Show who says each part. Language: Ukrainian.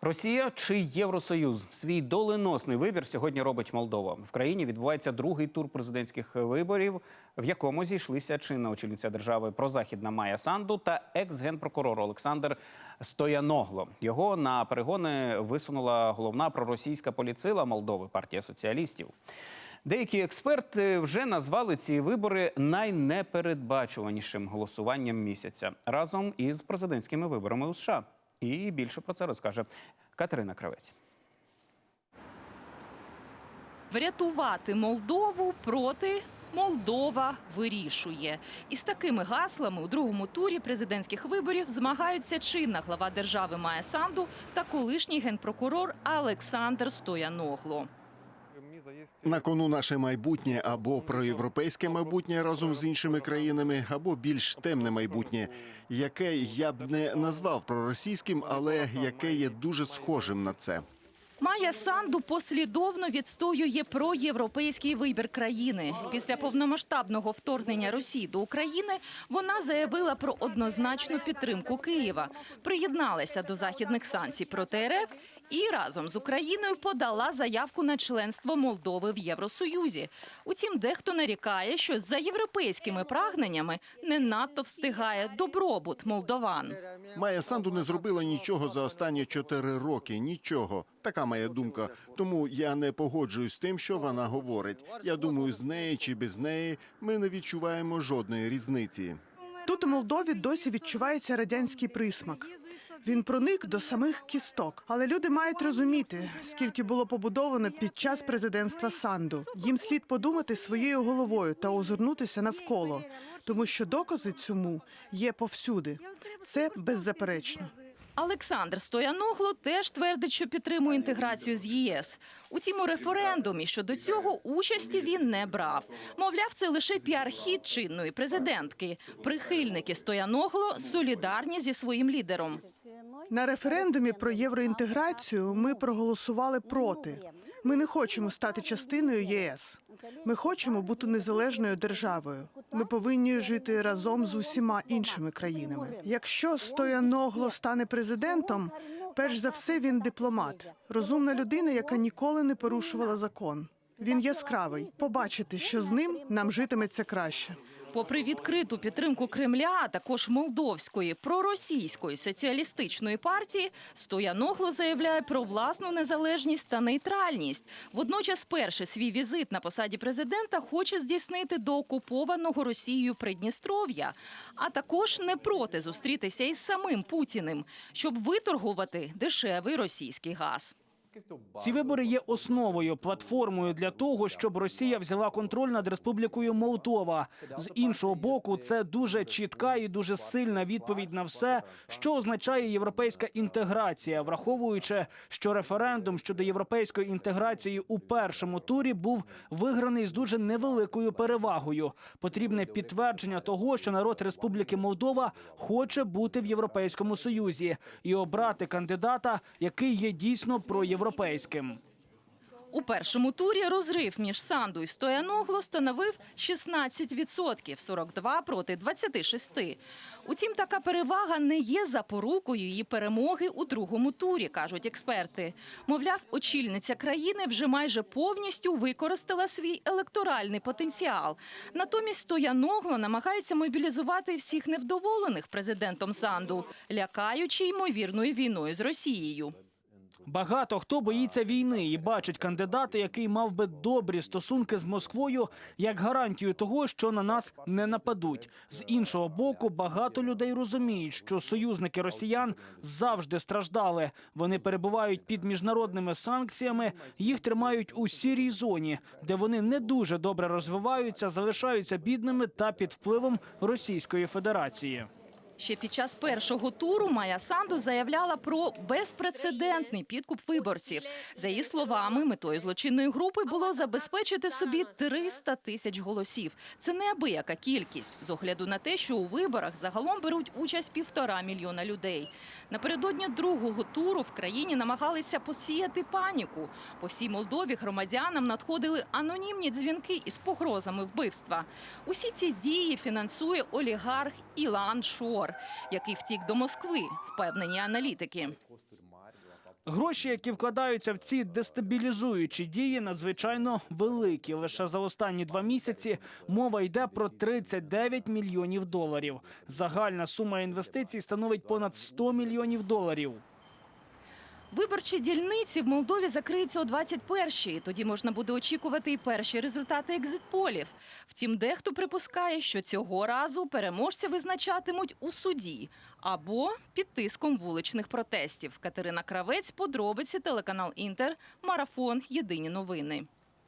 Speaker 1: Росія чи Євросоюз свій доленосний вибір сьогодні робить Молдова. В країні відбувається другий тур президентських виборів, в якому зійшлися чинна очільниця держави прозахідна Майя Санду та екс-генпрокурор Олександр Стояногло. Його на перегони висунула головна проросійська поліцила Молдови партія соціалістів. Деякі експерти вже назвали ці вибори найнепередбачуванішим голосуванням місяця разом із президентськими виборами у США. І більше про це розкаже Катерина Кравець.
Speaker 2: Врятувати Молдову проти Молдова вирішує. Із такими гаслами у другому турі президентських виборів змагаються чинна глава держави Майя Санду та колишній генпрокурор Олександр Стояногло.
Speaker 3: На кону наше майбутнє або проєвропейське майбутнє разом з іншими країнами, або більш темне майбутнє, яке я б не назвав проросійським, але яке є дуже схожим на це.
Speaker 2: Майя Санду послідовно відстоює проєвропейський вибір країни. Після повномасштабного вторгнення Росії до України вона заявила про однозначну підтримку Києва, приєдналася до західних санкцій проти РФ і разом з Україною подала заявку на членство Молдови в Євросоюзі. Утім, дехто нарікає, що за європейськими прагненнями не надто встигає добробут молдован.
Speaker 3: Майя Санду не зробила нічого за останні чотири роки. Нічого. Така моя думка. Тому я не погоджуюсь з тим, що вона говорить. Я думаю, з неї чи без неї ми не відчуваємо жодної різниці.
Speaker 4: Тут у Молдові досі відчувається радянський присмак. Він проник до самих кісток, але люди мають розуміти, скільки було побудовано під час президентства Санду. Їм слід подумати своєю головою та озирнутися навколо, тому що докази цьому є повсюди. Це беззаперечно.
Speaker 2: Олександр Стояногло теж твердить, що підтримує інтеграцію з ЄС. Утім, у референдумі щодо цього участі він не брав. Мовляв, це лише піар-хід чинної президентки. Прихильники Стояногло солідарні зі своїм лідером.
Speaker 4: На референдумі про євроінтеграцію ми проголосували проти. Ми не хочемо стати частиною ЄС. Ми хочемо бути незалежною державою. Ми повинні жити разом з усіма іншими країнами. Якщо Стояногло стане президентом, перш за все він дипломат, розумна людина, яка ніколи не порушувала закон. Він яскравий. Побачити, що з ним нам житиметься краще.
Speaker 2: Попри відкриту підтримку Кремля, а також молдовської проросійської соціалістичної партії, Стояногло заявляє про власну незалежність та нейтральність. Водночас, перший свій візит на посаді президента хоче здійснити до окупованого Росією Придністров'я, а також не проти зустрітися із самим Путіним, щоб виторгувати дешевий російський газ.
Speaker 5: Ці вибори є основою, платформою для того, щоб Росія взяла контроль над Республікою Молдова. З іншого боку, це дуже чітка і дуже сильна відповідь на все, що означає європейська інтеграція, враховуючи, що референдум щодо європейської інтеграції у першому турі був виграний з дуже невеликою перевагою. Потрібне підтвердження того, що народ Республіки Молдова хоче бути в Європейському Союзі і обрати кандидата, який є дійсно проєвропейським.
Speaker 2: У першому турі розрив між Санду і Стояногло становив 16%, 42 проти 26. Утім, така перевага не є запорукою її перемоги у другому турі, кажуть експерти. Мовляв, очільниця країни вже майже повністю використала свій електоральний потенціал. Натомість Стояногло намагається мобілізувати всіх невдоволених президентом Санду, лякаючи ймовірною війною з Росією.
Speaker 5: Багато хто боїться війни і бачить кандидата, який мав би добрі стосунки з Москвою, як гарантію того, що на нас не нападуть. З іншого боку, багато людей розуміють, що союзники росіян завжди страждали. Вони перебувають під міжнародними санкціями, їх тримають у сірій зоні, де вони не дуже добре розвиваються, залишаються бідними та під впливом Російської Федерації.
Speaker 2: Ще під час першого туру Майя Санду заявляла про безпрецедентний підкуп виборців. За її словами, метою злочинної групи було забезпечити собі 300 тисяч голосів. Це неабияка кількість з огляду на те, що у виборах загалом беруть участь півтора мільйона людей. Напередодні другого туру в країні намагалися посіяти паніку. По всій Молдові громадянам надходили анонімні дзвінки із погрозами вбивства. Усі ці дії фінансує олігарх Ілан Шор, який втік до Москви, впевнені аналітики.
Speaker 5: Гроші, які вкладаються в ці дестабілізуючі дії, надзвичайно великі. Лише за останні два місяці мова йде про 39 мільйонів доларів. Загальна сума інвестицій становить понад 100 мільйонів доларів.
Speaker 2: Виборчі дільниці в Молдові закриються о 21-й. Тоді можна буде очікувати і перші результати екзитполів. Втім, дехто припускає, що цього разу переможця визначатимуть у суді або під тиском вуличних протестів. Катерина Кравець, подробиці, телеканал Інтер, марафон. Єдині новини.